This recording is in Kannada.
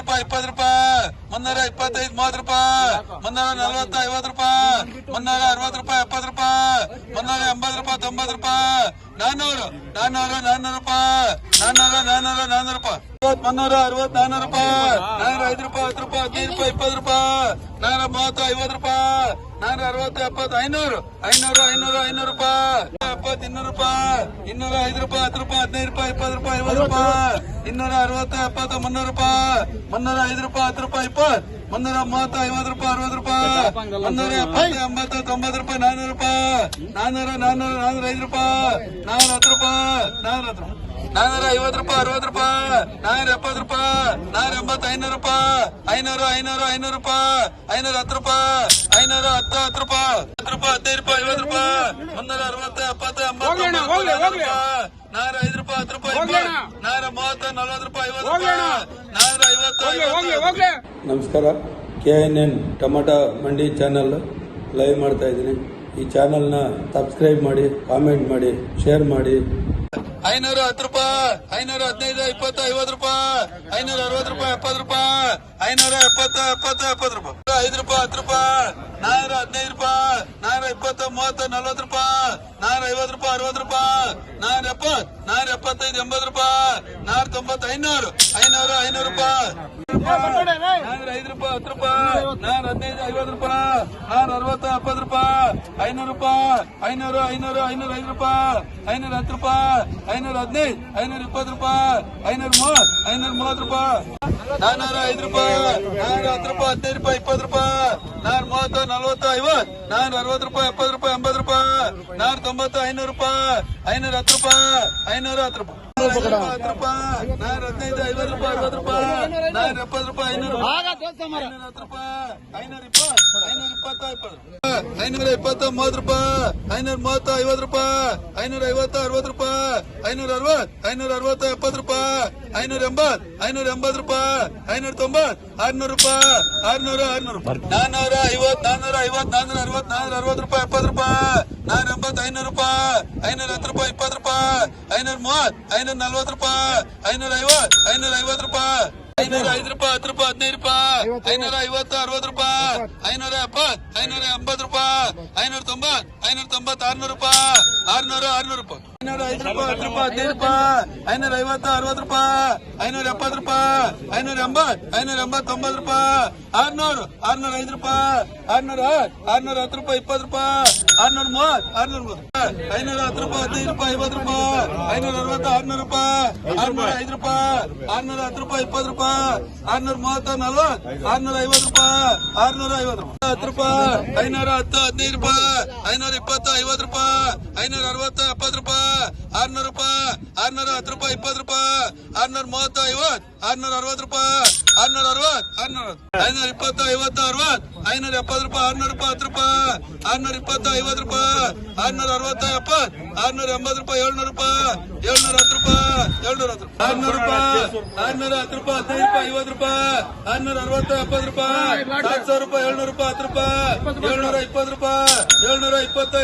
ರೂಪಾಯಿ, ಇಪ್ಪತ್ತು ರೂಪಾಯಿ. ಮುನ್ನೂರ ಇಪ್ಪತ್ತೈದು, ಮೂವತ್ತು ರೂಪಾಯಿ. ಮುನ್ನೂರ ನಲ್ವತ್ತ, ಐವತ್ತು ರೂಪಾಯಿ. ಮುನ್ನೂರ ಅರವತ್ತು ರೂಪಾಯಿ, ಎಪ್ಪತ್ತು ರೂಪಾಯಿ. ಮುನ್ನೂರ ಎಂಬತ್ತು ರೂಪಾಯಿ, ತೊಂಬತ್ತು ರೂಪಾಯಿ. ನಾನ್ನೂರು ನಾನ್ನೂರು ನಾನ್ನೂರು ರೂಪಾಯಿ. ನಾನ್ನೂರ ನಾನ್ನೂರ ನಾನ್ನೂರು ರೂಪಾಯಿ. ಮುನ್ನೂರ ಅರವತ್ ನಾನ್ನೂರು ರೂಪಾಯಿ ನಾನೂರ ಐದು ರೂಪಾಯಿ ಹತ್ತು ರೂಪಾಯಿ ಹದಿನೈದು ರೂಪಾಯಿ ಇಪ್ಪತ್ತು ರೂಪಾಯಿ ನಾನೂರ ಮೂವತ್ತು ಐವತ್ತು ರೂಪಾಯಿ ನಾನೂರ ಅರವತ್ತು ಎಪ್ಪತ್ತು ಐನೂರು ಐನೂರು ಐನೂರು ಐನೂರು ರೂಪಾಯಿ ಎಪ್ಪತ್ತು ಇನ್ನೂರು ರೂಪಾಯಿ ಇನ್ನೂರ ಐದು ರೂಪಾಯಿ ಹತ್ತು ರೂಪಾಯಿ ಹದಿನೈದು ರೂಪಾಯಿ ಇಪ್ಪತ್ತು ರೂಪಾಯಿ ಐವತ್ತು ರೂಪಾಯಿ ಇನ್ನೂರ ಅರವತ್ತು ಎಪ್ಪತ್ತು ಮುನ್ನೂರು ರೂಪಾಯಿ ಮುನ್ನೂರ ಐದು ರೂಪಾಯಿ ಹತ್ತು ರೂಪಾಯಿ ಇಪ್ಪತ್ತು ಮುನ್ನೂರ ಮೂವತ್ತು ಐವತ್ತು ರೂಪಾಯಿ ಅರವತ್ತು ಮುನ್ನೂರ ಎಪ್ಪತ್ತು ಎಂಬತ್ತು ತೊಂಬತ್ತು ರೂಪಾಯಿ ನಾನ್ನೂರು ರೂಪಾಯಿ. ನಾನ್ನೂರ ನಾನ್ನೂರ ನಾನ್ನೂರ ಐದು ರೂಪಾಯಿ. ನಾನ್ನೂರ ಹತ್ತು ರೂಪಾಯಿ. ನಾನ್ನೂರ ಹತ್ತು ರೂಪಾಯಿ. ನಾನ್ನೂರ ಐವತ್ತು ರೂಪಾಯಿ ಅರವತ್ತು ರೂಪಾಯಿ. ನಾನ್ನೂರ ಎಪ್ಪತ್ತು ರೂಪಾಯಿ. ನಾನ್ನೂರ ಎಂಬತ್ತು ಐನೂರು ರೂಪಾಯಿ. ಐನೂರು ಐನೂರು ಐನೂರು ರೂಪಾಯಿ. ಐನೂರ ಹತ್ತು ರೂಪಾಯಿ. ಐನೂರ ಹತ್ತು ಹತ್ತು ರೂಪಾಯಿ. ಹತ್ತು ರೂಪಾಯಿ ಹದಿನೈದು ರೂಪಾಯಿ ಐವತ್ತು ರೂಪಾಯಿ. ಮುನ್ನೂರ ಅರವತ್ತು ಎಪ್ಪತ್ತು ಎಂಬತ್ತು ನಾನ್ನೂರು ಐದು ರೂಪಾಯಿ ಹತ್ತು ರೂಪಾಯಿ ನಾನ್ನೂರ ಮೂವತ್ತು ನಲ್ವತ್ತು ರೂಪಾಯಿ ಐವತ್ತು ರೂಪಾಯಿ. ನಾನ್ನೂರ ಐವತ್ತು ನಮಸ್ಕಾರ. K N N tomato mandi channel live ಮಾಡ್ತಾ ಇದ್ದೀನಿ. ಈ ಚಾನಲ್ನ ಸಬ್ಸ್ಕ್ರೈಬ್ ಮಾಡಿ, ಕಾಮೆಂಟ್ ಮಾಡಿ, ಶೇರ್ ಮಾಡಿ. ಐನೂರ ಹತ್ತು ರೂಪಾಯಿ, ಐನೂರ ಹದಿನೈದು, ಇಪ್ಪತ್ತು, ಐವತ್ತು ರೂಪಾಯಿ, ಐನೂರ ಅರವತ್ತು ರೂಪಾಯಿ, ಎಪ್ಪತ್ತು ರೂಪಾಯಿ, ಐನೂರ ಎಪ್ಪತ್ತು ಎಪ್ಪತ್ತು ಎಪ್ಪತ್ತು ರೂಪಾಯಿ. ಐದು ರೂಪಾಯಿ, ಹತ್ತು ರೂಪಾಯಿ, ನಾನೂರ ಹದಿನೈದು ರೂಪಾಯಿ, ನಾನೂರ ಇಪ್ಪತ್ತು ಮೂವತ್ತು, ನಲ್ವತ್ತು ರೂಪಾಯಿ, ನಾನೂರ ಐವತ್ತು ರೂಪಾಯಿ, ಅರವತ್ತು ರೂಪಾಯಿ ನಾನ್ನೂರ ಎಪ್ಪತ್ತು, ನಾನೂರ ಎಪ್ಪತ್ತೈದು, ಎಂಬತ್ತು ರೂಪಾಯಿ, ನಾನೂರ ತೊಂಬತ್ತು, ಐನೂರು ಐನೂರು ಐನೂರು ರೂಪಾಯಿ. ರೂಪಾಯಿ, ಹತ್ತು ರೂಪಾಯಿ ನಾನ್ನೂರ ಹದಿನೈದು, ಐವತ್ತು ರೂಪಾಯಿ ನಾನ್ನೂರ ಅರವತ್ತು ಎಪ್ಪತ್ತು ರೂಪಾಯಿ, ಐನೂರು ರೂಪಾಯಿ, ಐನೂರು ಐನೂರು, ಐನೂರ, ಐದು ರೂಪಾಯಿ, ಐನೂರ ಹತ್ತು ರೂಪಾಯಿ, ಐನೂರ ಹದಿನೈದು, ಐನೂರ ಇಪ್ಪತ್ತು ರೂಪಾಯಿ, ಐನೂರ ಮೂವತ್ತು ಐನೂರ ಮೂವತ್ತು ರೂಪಾಯಿ, ನಾನೂರ ಐದು ರೂಪಾಯಿ, ನಾನೂರ ಹತ್ತು ರೂಪಾಯಿ, ಹದಿನೈದು ರೂಪಾಯಿ, ಇಪ್ಪತ್ತು ರೂಪಾಯಿ ನಾನ್ನೂರ ಮೂವತ್ತು, ನಲ್ವತ್ತು, ಐವತ್ತು ನಾನ್ನೂರ ಅರವತ್ತು ರೂಪಾಯಿ, ಎಪ್ಪತ್ತು ರೂಪಾಯಿ, ಎಂಬತ್ತು ರೂಪಾಯಿ ನಾನ್ನೂರ ತೊಂಬತ್ತು, ಐನೂರು ರೂಪಾಯಿ, ಐನೂರ ಹತ್ತು ರೂಪಾಯಿ, ಐನೂರ ಹತ್ತು ರೂಪಾಯಿ ಹತ್ತು ರೂಪಾಯಿ ನಾನ್ನೂರ ಹದಿನೈದು, ಐವತ್ತು ರೂಪಾಯಿ ಅರವತ್ತು ರೂಪಾಯಿ ನಾನ್ನೂರ ಎಪ್ಪತ್ತು ರೂಪಾಯಿ, ಐನೂರು ಐನೂರ ಇಪ್ಪತ್ತ ಮೂವತ್ತು ರೂಪಾಯಿ ಐನೂರ ಮೂವತ್ತು ಐವತ್ತು ರೂಪಾಯಿ ಐನೂರ ಐವತ್ತು ಅರವತ್ತು ರೂಪಾಯಿ ಐನೂರ ಅರವತ್ತು ಐನೂರ ಅರವತ್ತು ಎಪ್ಪತ್ತು ರೂಪಾಯಿ ಐನೂರ ಎಂಬತ್ತು ಐನೂರ ಎಂಬತ್ತು ರೂಪಾಯಿ ಐನೂರ ತೊಂಬತ್ತು ಆರ್ನೂರು ರೂಪಾಯಿ ಆರ್ನೂರು ಆರ್ನೂರು ರೂಪಾಯಿ ಐವತ್ ನಾನೂರ ಐವತ್ ನಾನೂರ ಅರವತ್ ನಾನೂರ ಅರವತ್ ರೂಪಾಯಿ, ಎಪ್ಪತ್ತು ರೂಪಾಯಿ ನಾನ್ನೂರ ಎಂಬತ್ತು ಐನೂರು ರೂಪಾಯಿ ಐನೂರ ಹತ್ತು ರೂಪಾಯಿ ಇಪ್ಪತ್ತು ರೂಪಾಯಿ ಐನೂರ ಮೂವತ್ತು ಐನೂರ ನಲ್ವತ್ತು ರೂಪಾಯಿ ಐನೂರ ಐವತ್ತು ಐನೂರ ಐವತ್ತು ರೂಪಾಯಿ. ಐನೂರ ಐದು ರೂಪಾಯಿ ಹತ್ತು ರೂಪಾಯಿ ಹದಿನೈದು ರೂಪಾಯಿ. ಐನೂರ ಐವತ್ತು ಅರವತ್ತು ರೂಪಾಯಿ. ಐನೂರ ಎಪ್ಪತ್ ಐನೂರ ಎಂಬತ್ತು ರೂಪಾಯಿ. ಐನೂರ ತೊಂಬತ್ ಐನೂರ ತೊಂಬತ್ ಆರ್ನೂರು ರೂಪಾಯಿ. ಆರ್ನೂರ ಆರ್ನೂರು ರೂಪಾಯಿ. ಐನೂರ ಐದು ರೂಪಾಯಿ ಹತ್ತು ರೂಪಾಯಿ ಹದಿನೈದು ರೂಪಾಯಿ. ಐನೂರ ಐವತ್ತು ಅರವತ್ತು ರೂಪಾಯಿ. ಐನೂರ ಎಪ್ಪತ್ತು ರೂಪಾಯಿ. ಐನೂರ ಎಂಬತ್ತು ಐನೂರ ಎಂಬತ್ತು ತೊಂಬತ್ತು ರೂಪಾಯಿ. ಆರ್ನೂರು ಆರ್ನೂರ ಐದು ರೂಪಾಯಿ. ಆರ್ನೂರ ಆರ್ನೂರ ಹತ್ತು ರೂಪಾಯಿ ಇಪ್ಪತ್ತು ರೂಪಾಯಿ. ಆರ್ನೂರ ಮೂವತ್ತು ಆರ್ನೂರ ಮೂವತ್ತು ಐನೂರ ಹತ್ತು ರೂಪಾಯಿ ಹದಿನೈದು ರೂಪಾಯಿ ಐವತ್ತು ರೂಪಾಯಿ. ಐನೂರ ಅರವತ್ತು ಆರ್ನೂರು ರೂಪಾಯಿ. ಆರ್ನೂರ ಐದು ರೂಪಾಯಿ. ಆರ್ನೂರ ಹತ್ತು ರೂಪಾಯಿ ಇಪ್ಪತ್ತು ರೂಪಾಯಿ. ಆರ್ನೂರ ಮೂವತ್ತು ನಲ್ವತ್ತು ಆರ್ನೂರ ಐವತ್ತು ರೂಪಾಯಿ. ಆರ್ನೂರ ರೂಪಾಯಿ. ಹತ್ತು ರೂಪಾಯಿ. ಐನೂರ ಹತ್ತು, ಹದಿನೈದು ರೂಪಾಯಿ. ಐನೂರ ಇಪ್ಪತ್ತು, ಐವತ್ತು ರೂಪಾಯಿ. ಐನೂರ ಅರವತ್ತು, ಎಪ್ಪತ್ತು ರೂಪಾಯಿ. ಆರ್ನೂರು ರೂಪಾಯಿ. ಆರ್ನೂರ ಹತ್ತು ರೂಪಾಯಿ, ಇಪ್ಪತ್ತು ರೂಪಾಯಿ. ಆರ್ನೂರ ಮೂವತ್ತು, ಐವತ್ತು. ಆರ್ನೂರ ಅರವತ್ತು ರೂಪಾಯಿ. ಆರ್ನೂರ ಅರವತ್ತು, ಆರ್ನೂರ ಐನೂರ ಇಪ್ಪತ್ತು, ಐವತ್ತು, ಅರವತ್ತು. ಐನೂರ ಎಪ್ಪತ್ತು ರೂಪಾಯಿ, ಆರ್ನೂರ ರೂಪಾಯಿ ಹತ್ತು ರೂಪಾಯಿ, ಆರ್ನೂರ ಇಪ್ಪತ್ತು, ಐವತ್ತು ರೂಪಾಯಿ, ಆರ್ನೂರ ಅರವತ್ತ ಎಪ್ಪತ್ತು ಆರ್ನೂರ ಎಂಬತ್ತು ರೂಪಾಯಿ, ಏಳ್ನೂರು ರೂಪಾಯಿ, ಏಳ್ನೂರ ಹತ್ತು ರೂಪಾಯಿ, ಏಳ್ನೂರ ಹತ್ತು ರೂಪಾಯಿ, ಆರ್ನೂರು ರೂಪಾಯಿ, ಆರ್ನೂರ ಹತ್ತು ರೂಪಾಯಿ, ಹದಿನೈದು ರೂಪಾಯಿ, ಐವತ್ತು ರೂಪಾಯಿ, ಆರ್ನೂರ ಅರವತ್ತು, ಎಪ್ಪತ್ತು ರೂಪಾಯಿ, ಹತ್ತು ಸಾವಿರ ರೂಪಾಯಿ, ಏಳ್ನೂರು ರೂಪಾಯಿ, ಹತ್ತು ರೂಪಾಯಿ, ಏಳ್ನೂರ ಇಪ್ಪತ್ತು ರೂಪಾಯಿ, ಏಳ್ನೂರ ಇಪ್ಪತ್ತು